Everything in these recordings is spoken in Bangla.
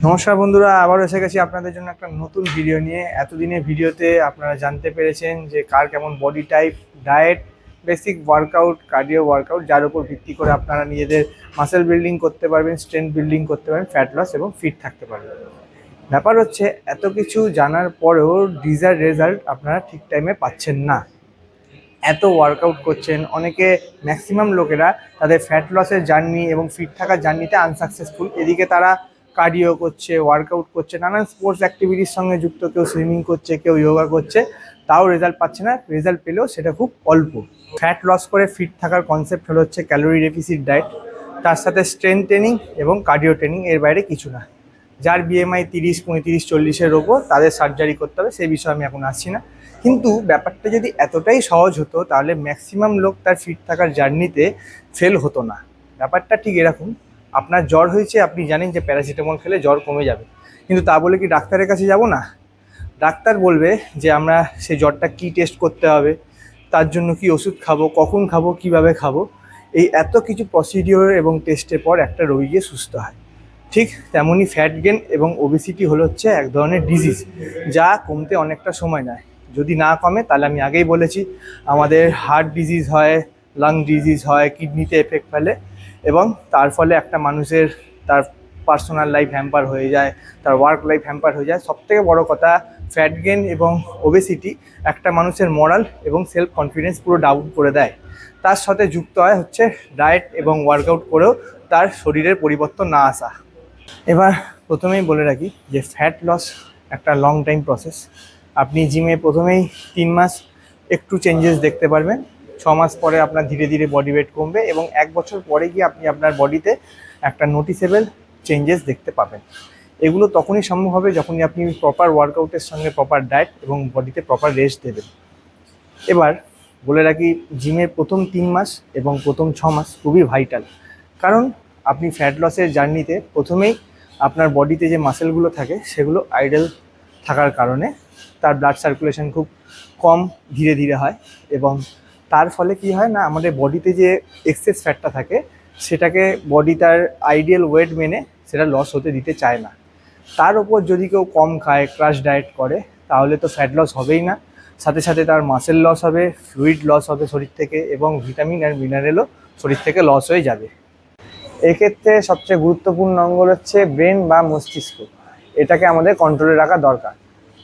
নমস্কার বন্ধুরা আবার এসে গেছি আপনাদের জন্য একটা নতুন ভিডিও নিয়ে। এতদিনের ভিডিওতে আপনারা জানতে পেরেছেন যে কার কেমন body type diet basic workout cardio workout যার উপর ভিত্তি করে আপনারা নিজেদের মাসেল বিল্ডিং করতে পারবেন স্ট্রেংথ বিল্ডিং করতে পারবেন ফ্যাট লস এবং ফিট থাকতে পারবেন। ব্যাপার হচ্ছে, এত কিছু জানার পরেও ডিজার রেজাল্ট আপনারা ঠিক টাইমে পাচ্ছেন না। এত ওয়ার্কআউট করছেন, অনেকে ম্যাক্সিমাম লোকেরা তাদের ফ্যাট লসের জার্নি এবং ফিট থাকার জার্নিতে আনসাকসেসফুল এদিকে তারা কার্ডিও করছে ওয়ার্কআউট করছে, নানান স্পোর্টস অ্যাক্টিভিটির সঙ্গে যুক্ত, কেউ সুইমিং করছে, কেউ যোগা করছে, তাও রেজাল্ট পাচ্ছে না রেজাল্ট পেলেও সেটা খুব অল্প। ফ্যাট লস করে ফিট থাকার কনসেপ্ট হলো হচ্ছে ক্যালোরি ডেফিসিট ডায়েট তার সাথে স্ট্রেংথ ট্রেনিং এবং কার্ডিও ট্রেনিং এর বাইরে কিছু না। যার বিএমআই তিরিশ, পঁয়ত্রিশ, চল্লিশের ওপর তাদের সার্জারি করতে হবে, সেই বিষয়ে আমি এখন আসছি না। কিন্তু ব্যাপারটা যদি এতটাই সহজ হতো, তাহলে ম্যাক্সিমাম লোক তার ফিট থাকার জার্নিতে ফেল হতো না। ব্যাপারটা ঠিক এরকম আপনার জ্বর হয়েছে, আপনি জানেন যে প্যারাসিটামল খেলে জ্বর কমে যাবে। কিন্তু তা বলে কি ডাক্তারের কাছে যাব না? ডাক্তার বলবে যে আমরা সেই জ্বরটা কি টেস্ট করতে হবে, তার জন্য কি ওষুধ খাব, কখন খাব, কীভাবে খাব, এই এত কিছু প্রসিডিওর এবং টেস্টের পর একটা রোগী গিয়ে সুস্থ হয়। ঠিক তেমনই ফ্যাট গেন এবং ওবেসিটি হলো হচ্ছে এক ধরনের ডিজিজ যা কমতে অনেকটা সময় নেয়। যদি না কমে, তাহলে আমি আগেই বলেছি, আমাদের হার্ট ডিজিজ হয় লাং ডিজিজ হয় কিডনিতে এফেক্ট ফেলে এবং তার ফলে একটা মানুষের তার পার্সোনাল লাইফ হ্যাম্পার হয়ে যায়, তার ওয়ার্ক লাইফ হ্যাম্পার হয়ে যায়। সবথেকে বড় কথা ফ্যাট গেন এবং ওবেসিটি একটা মানুষের মরাল এবং সেলফ কনফিডেন্স পুরো ডাউন করে দেয়। তার সাথে যুক্ত হয় হচ্ছে ডায়েট এবং ওয়ার্কআউট করেও তার শরীরের পরিবর্তন না আসা। এবার প্রথমেই বলে রাখি যে ফ্যাট লস একটা লং টাইম প্রসেস আপনি জিমে প্রথমেই তিন মাস একটু চেঞ্জেস দেখতে পারবেন। ছ মাস পরে আপনার ধীরে ধীরে বডি ওয়েট কমবে এবং এক বছর পরে গিয়ে আপনি আপনার বডিতে একটা নোটিসেবল চেঞ্জেস দেখতে পাবেন। এগুলো তখনই সম্ভব হবে যখনই আপনি প্রপার ওয়ার্কআউটের সঙ্গে প্রপার ডায়েট এবং বডিতে প্রপার রেস্ট দেবেন। এবার বলে রাখি জিমের প্রথম তিন মাস এবং প্রথম ছ মাস খুবই ভাইটাল কারণ আপনি ফ্যাট লসের জার্নিতে প্রথমেই আপনার বডিতে যে মাসেলগুলো থাকে সেগুলো আইডল থাকার কারণে তার ব্লাড সার্কুলেশন খুব কম ধীরে ধীরে হয় এবং তার ফলে কি হয় না, আমাদের বডিতে যে এক্সেস ফ্যাটটা থাকে, সেটাকে বডি তার আইডিয়াল ওয়েট মেনে সেটা লস হতে দিতে চায় না। তার উপর যদি কেউ কম খায় ক্রাশ ডায়েট করে, তাহলে তো ফ্যাট লস হবেই না। সাথে সাথে তার মাসেল লস হবে ফ্লুইড লস হবে শরীর থেকে এবং ভিটামিন আর মিনারেলও শরীর থেকে লস হয়ে যাবে। এক্ষেত্রে সবচেয়ে গুরুত্বপূর্ণ অঙ্গ হচ্ছে ব্রেন বা মস্তিষ্ক। এটাকে আমাদের কন্ট্রোলে রাখা দরকার।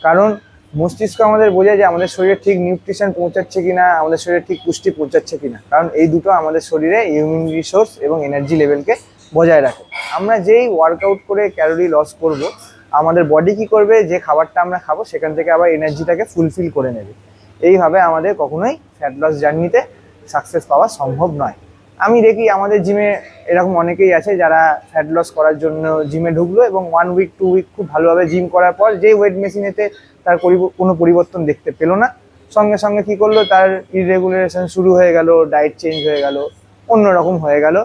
কারণ মস্তিষ্ক আমাদের বোঝায় যে আমাদের শরীরে ঠিক নিউট্রিশন পৌঁছাচ্ছে কিনা, আমাদের শরীরে ঠিক পুষ্টি পৌঁছাচ্ছে কিনা। কারণ এই দুটো আমাদের শরীরে ইমিউন রিসোর্স এবং এনার্জি লেভেলকে বজায় রাখে। আমরা যেই ওয়ার্কআউট করে ক্যালোরি লস করব, আমাদের বডি কি করবে? যে খাবারটা আমরা খাব, সেখান থেকে আবার এনার্জিটাকে ফুলফিল করে নেবে। এইভাবে আমাদের কখনোই ফ্যাট লস জার্নিতে সাকসেস পাওয়া সম্ভব নয়। আমি দেখি আমাদের জিমে এরকম অনেকেই আছে যারা ফ্যাট লস করার জন্য জিমে ঢুকলো এবং ওয়ান উইক টু উইক খুব ভালোভাবে জিম করার পর যেই ওয়েট মেশিনেতে তার কোনো পরিবর্তন দেখতে পেল না। সঙ্গে সঙ্গে কি করল, তার ইরেগুলারেশন শুরু হয়ে গেল ডায়েট চেঞ্জ হয়ে গেল, অন্যরকম হয়ে গেল।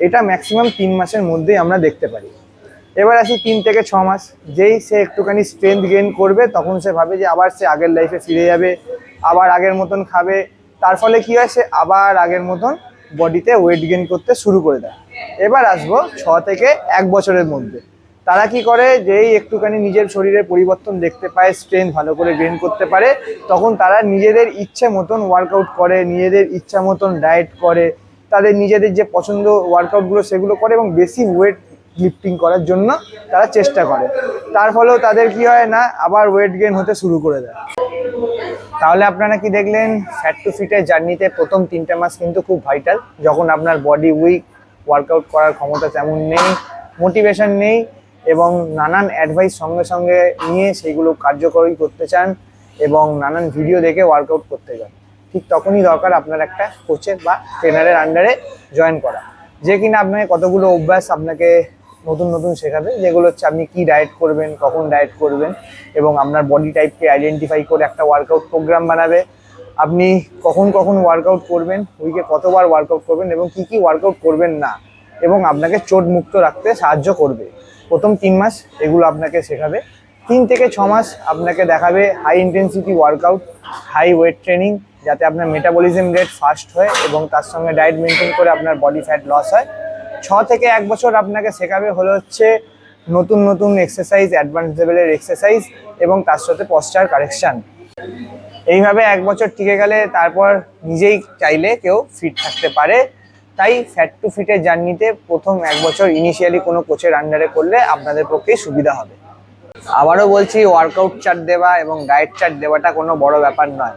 এটা ম্যাক্সিমাম তিন মাসের মধ্যেই আমরা দেখতে পারি। এবার আসি তিন থেকে ছ মাস। যেই সে একটুখানি স্ট্রেংথ গেইন করবে, তখন সে ভাবে যে আবার সে আগের লাইফে ফিরে যাবে, আবার আগের মতন খাবে। তার ফলে কি হয়, সে আবার আগের মতন বডিতে ওয়েট গেইন করতে শুরু করে দেয়। এবার আসব ছ থেকে এক বছরের মধ্যে। তারা কি করে? যেই একটুখানি নিজের শরীরের পরিবর্তন দেখতে পায় স্ট্রেংথ ভালো করে গেইন করতে পারে, তখন তারা নিজেদের ইচ্ছে মতন ওয়ার্কআউট করে, নিজেদের ইচ্ছা মতন ডায়েট করে, তাদের নিজেদের যে পছন্দ ওয়ার্কআউটগুলো সেগুলো করে এবং বেশি ওয়েট লিফটিং করার জন্য তারা চেষ্টা করে। তার ফলেও তাদের কি হয় না, আবার ওয়েট গেইন হতে শুরু করে দেয়। তাহলে আপনারা কি দেখলেন? ফ্যাট টু ফিটের জার্নিতে প্রথম তিনটে মাস কিন্তু খুব ভাইটাল যখন আপনার বডি উইক ওয়ার্কআউট করার ক্ষমতা তেমন নেই মোটিভেশন নেই, এবং নানান অ্যাডভাইস সঙ্গে সঙ্গে নিয়ে সেইগুলো কার্যকরী করতে চান এবং নানান ভিডিও দেখে ওয়ার্কআউট করতে চান ঠিক তখনই দরকার আপনার একটা কোচের বা ট্রেনারের আন্ডারে জয়েন করা। যে কিনা আপনাকে কতগুলো অভ্যাস আপনাকে নতুন নতুন শেখাবে, যেগুলো হচ্ছে আপনি কি ডায়েট করবেন, কখন ডায়েট করবেন এবং আপনার বডি টাইপকে আইডেন্টিফাই করে একটা ওয়ার্কআউট প্রোগ্রাম বানাবে। আপনি কখন কখন ওয়ার্কআউট করবেন উইকে কতবার ওয়ার্কআউট করবেন এবং কি কি ওয়ার্কআউট করবেন না এবং আপনাকে চোট মুক্ত রাখতে সাহায্য করবে। প্রথম তিন মাস এগুলো আপনাকে শেখাবে। তিন থেকে ছ মাস আপনাকে দেখাবে high intensity workout high weight training যাতে আপনার মেটাবলিজম রেট ফাস্ট হয় এবং তার সঙ্গে ডায়েট মেনটেন করে আপনার বডি ফ্যাট লস হয়। ছ থেকে এক বছর আপনাকে শেখাবে হলো হচ্ছে নতুন নতুন এক্সারসাইজ অ্যাডভান্স লেভেলের এক্সারসাইজ এবং তার সাথে পশ্চার কারেকশন এইভাবে এক বছর টিকে গেলে তারপর নিজেই চাইলে কেউ ফিট থাকতে পারে। তাই ফ্যাট টু ফিটের জার্নিতে প্রথম এক বছর ইনিশিয়ালি কোনো কোচের আন্ডারে করলে আপনাদের পক্ষে সুবিধা হবে। আবারও বলছি ওয়ার্কআউট চার্ট দেওয়া এবং ডায়েট চার্ট দেওয়াটা কোনো বড় ব্যাপার নয়।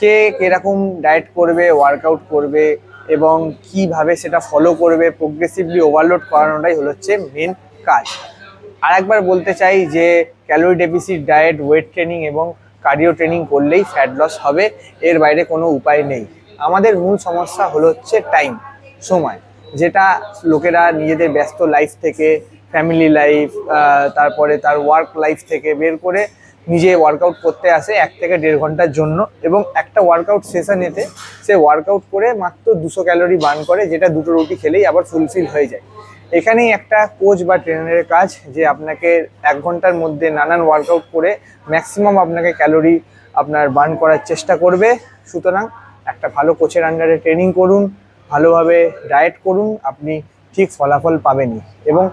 কে কীরকম ডায়েট করবে ওয়ার্কআউট করবে এবং কীভাবে সেটা ফলো করবে প্রোগ্রেসিভলি ওভারলোড করানোটাই হলো হচ্ছে মেন কাজ। আর একবার বলতে চাই যে calorie deficit diet weight training এবং কার্ডিও ট্রেনিং করলেই ফ্যাট লস হবে, এর বাইরে কোনো উপায় নেই। আমাদের মূল সমস্যা হলো হচ্ছে টাইম সময়, যেটা লোকেরা নিজেদের ব্যস্ত লাইফ থেকে ফ্যামিলি লাইফ তারপরে তার ওয়ার্ক লাইফ থেকে বের করে নিজে ওয়ার্কআউট করতে আসে এক থেকে দেড় ঘণ্টার জন্য এবং একটা ওয়ার্কআউট সেশন এতে সে ওয়ার্কআউট করে মাত্র দুশো ক্যালোরি বার্ন করে, যেটা দুটো রুটি খেলেই আবার ফুলফিল হয়ে যায়। এখানেই একটা কোচ বা ট্রেনারের কাজ যে আপনাকে এক ঘণ্টার মধ্যে নানান ওয়ার্কআউট করে ম্যাক্সিমাম আপনাকে ক্যালোরি আপনার বার্ন করার চেষ্টা করবে। সুতরাং একটা ভালো কোচের আন্ডারে ট্রেনিং করুন, ভালোভাবে ডায়েট করুন, আপনি ঠিক ফলাফল পাবেনই। এবং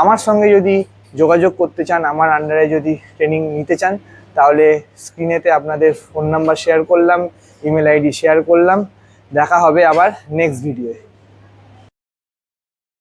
আমার সঙ্গে যদি যোগাযোগ করতে চান, আমার আন্ডারে যদি ট্রেনিং নিতে চান, তাহলে স্ক্রিনেতে আপনাদের ফোন নাম্বার শেয়ার করলাম ইমেল আইডি শেয়ার করলাম। দেখা হবে আবার নেক্সট ভিডিওয়ে